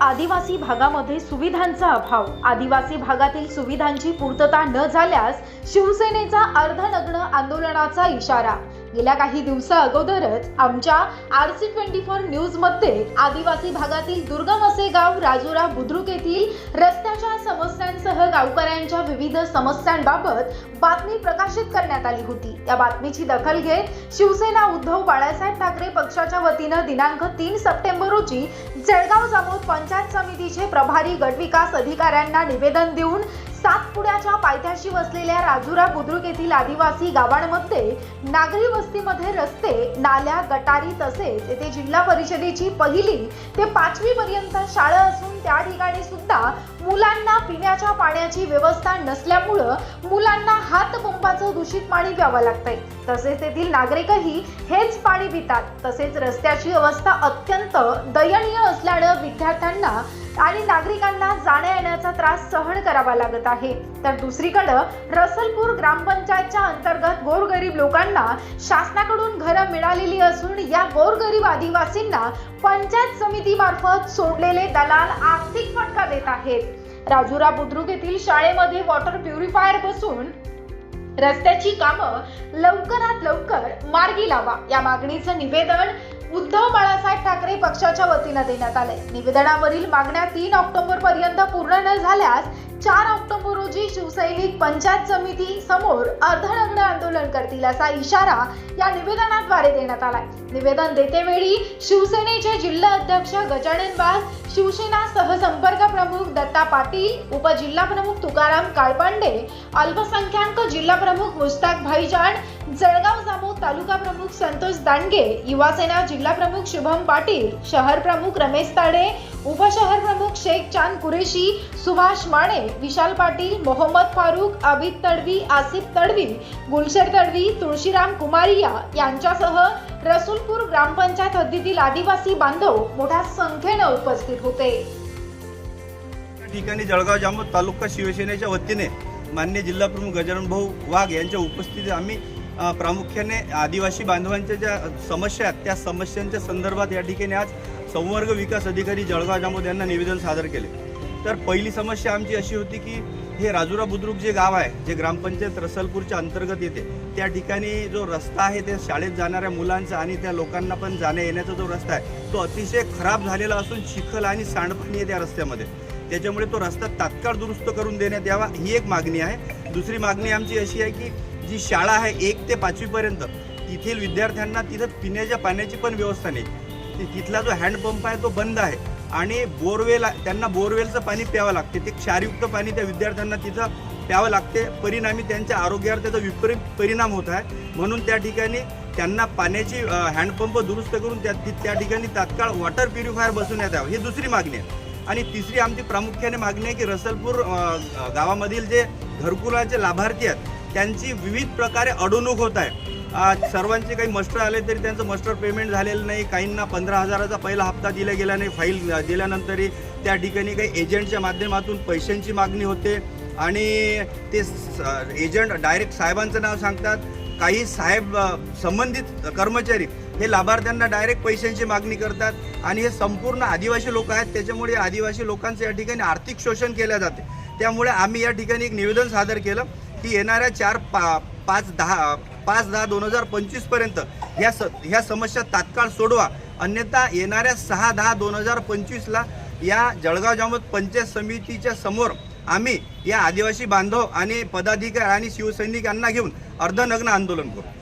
आदिवासी भागामध्ये सुविधांचा अभाव. आदिवासी भागातील सुविधांची पूर्तता न झाल्यास शिवसेनेचा अर्धनग्न आंदोलनाचा इशारा. गेल्या काही दिवसा अगोदरच आमच्या आर सी ट्वेंटी फोर न्यूजमध्ये आदिवासी भागातील दुर्गम असे गाव राजुरा बुद्रुक येथील रस्त्याच्या समस्यांसह गावकऱ्यांच्या विविध समस्यांबाबत बातमी प्रकाशित करण्यात आली होती. या बातमीची दखल घेत शिवसेना उद्धव बाळासाहेब ठाकरे पक्षाच्या वतीनं दिनांक तीन सप्टेंबर रोजी जळगाव जामोद पंचायत समितीचे प्रभारी गटविकास अधिकाऱ्यांना निवेदन देऊन सातपुड्याच्या पायथ्याशी वसलेल्या राजुरा बुद्रुक येथील आदिवासी गावांमध्ये नागरी वस्तीमध्ये रस्ते नाल्या गटारी तसेच येथे जिल्हा परिषदेची पहिली ते पाचवी पर्यंत शाळा असून त्या ठिकाणी सुद्धा मुलांना पिण्याच्या पाण्याची व्यवस्था नसल्यामुळं मुलांना हातपंपाचं दूषित पाणी प्यावं लागतंय. तसेच तेथील नागरिकही हेच पाणी पितात. तसेच रस्त्याची अवस्था अत्यंत दयनीय असल्यानं विद्यार्थ्यांना आणि नागरिकांना जाण्या येण्या त्रास सहन करावा लागत आहे. तर दुसरीकडं रसलपूर ग्रामपंचायतच्या अंतर्गत गोरगरीब लोकांना शासनाकडून घरं मिळालेली असून या गोरगरीब आदिवासींना पंचायत समितीमार्फत सोडलेले दलाल आर्थिक फटका देत आहेत. राजुरा बुद्रुक येथील शाळेमध्ये वॉटर प्युरिफायर बसून रस्त्याची कामं लवकरात लवकर मार्गी लावा या मागणीचं निवेदन उद्धव बाळासाहेब ठाकरे पक्षाच्या वतीनं देण्यात आले निवेदनावरील मागण्या तीन ऑक्टोबर पर्यंत पूर्ण न झाल्यास चार ऑक्टोबर रोजी शिवसैनिक पंचायत समिती समोर अर्धनग्न आंदोलन करतील असा इशारा या निवेदनाद्वारे देण्यात आलाय. निवेदन देतेवेळी शिवसेनेचे जिल्हा अध्यक्ष गजानन वास शिवसेना सहसंपर्क प्रमुख दत्ता पाटील उपजिल्हा प्रमुख तुकाराम काळपांडे अल्पसंख्याक जिल्हा प्रमुख मुस्ताक भाईजान जळगाव जामोद तालुका प्रमुख संतोष दांडगे युवासेना जिल्हा प्रमुख शुभम पाटील शहर प्रमुख रमेश ताडे उपशहर प्रमुख शेख चांद कुरेशी सुभाष माने विशाल पाटील मोहम्मद फारूक अभित तडवी आसिफ तडवी गुलशर तडवी तुळशीराम कुमारिया यांच्यासह रसूलपूर ग्रामपंचायत हद्दीतील आदिवासी बांधव मोठ्या संख्येनं उपस्थित होते. ठिकाणी जळगाव जामोद तालुका शिवसेनेच्या वतीने मान्य जिल्हा प्रमुख गजानन भाऊ वाघ यांच्या उपस्थितीत आम्ही प्रामुख्याने आदिवासी बांधवांच्या ज्या समस्या आहेत त्या समस्यांच्या संदर्भात या ठिकाणी आज संवर्ग विकास अधिकारी जळगाव जामोद यांना निवेदन सादर केले. तर पहिली समस्या आमची अशी होती की हे राजुरा बुद्रुक जे गाव आहे जे ग्रामपंचायत रसलपूरच्या अंतर्गत येते त्या ठिकाणी जो रस्ता आहे ते शाळेत जाणाऱ्या मुलांचा आणि त्या लोकांना पण जाण्या येण्याचा जो रस्ता आहे तो अतिशय खराब झालेला असून चिखल आणि सांडपाणी आहे त्या रस्त्यामध्ये. त्याच्यामुळे तो रस्ता तात्काळ दुरुस्त करून देण्यात यावा ही एक मागणी आहे. दुसरी मागणी आमची अशी आहे की जी शाळा आहे एक ते पाचवीपर्यंत तिथील विद्यार्थ्यांना तिथं पिण्याच्या पाण्याची पण व्यवस्था नाही. तिथला जो हँडपंप आहे तो बंद आहे आणि बोरवेल आहे- त्यांना बोरवेलचं पाणी प्यावं लागते. ते क्षारयुक्त पाणी त्या विद्यार्थ्यांना तिथं प्यावं लागते. परिणामी त्यांच्या आरोग्यावर त्याचा विपरीत परिणाम होत आहे. म्हणून त्या ठिकाणी त्यांना पाण्याची हँडपंप दुरुस्त करून त्या त्या ठिकाणी तात्काळ वॉटर प्युरिफायर बसवण्यात यावं. ही दुसरी मागणी आहे. आणि तिसरी आमची प्रामुख्याने मागणी आहे की रसलपूर गावामधील जे घरकुलाचे लाभार्थी आहेत त्यांची विविध प्रकारे अडवणूक होत आहे. सर्वांचे काही मस्टर आले तरी त्यांचं मस्टर पेमेंट झालेलं नाही. काहींना पंधरा हजाराचा पहिला हप्ता दिला गेला नाही. फाईल दिल्यानंतरही त्या ठिकाणी काही एजंटच्या माध्यमातून पैशांची मागणी होते. आणि ते एजंट डायरेक्ट साहेबांचं नाव सांगतात. काही साहेब संबंधित कर्मचारी हे लाभार्थ्यांना डायरेक्ट पैशांची मागणी करतात. आणि हे संपूर्ण आदिवासी लोक आहेत. त्याच्यामुळे आदिवासी लोकांचं या ठिकाणी आर्थिक शोषण केलं जाते. त्यामुळे आम्ही या ठिकाणी एक निवेदन सादर केलं. की येणाऱ्या चार पा पाच दहा पाच दहा दोन हजार पंचवीसपर्यंत ह्या स ह्या समस्या तात्काळ सोडवा. अन्यथा येणाऱ्या सहा दहा दोन हजार पंचवीसला या जळगाव जामोद पंचायत समितीच्या समोर आम्ही या आदिवासी बांधव आणि पदाधिकारी आणि शिवसैनिकांना घेऊन अर्धनग्न आंदोलन करू.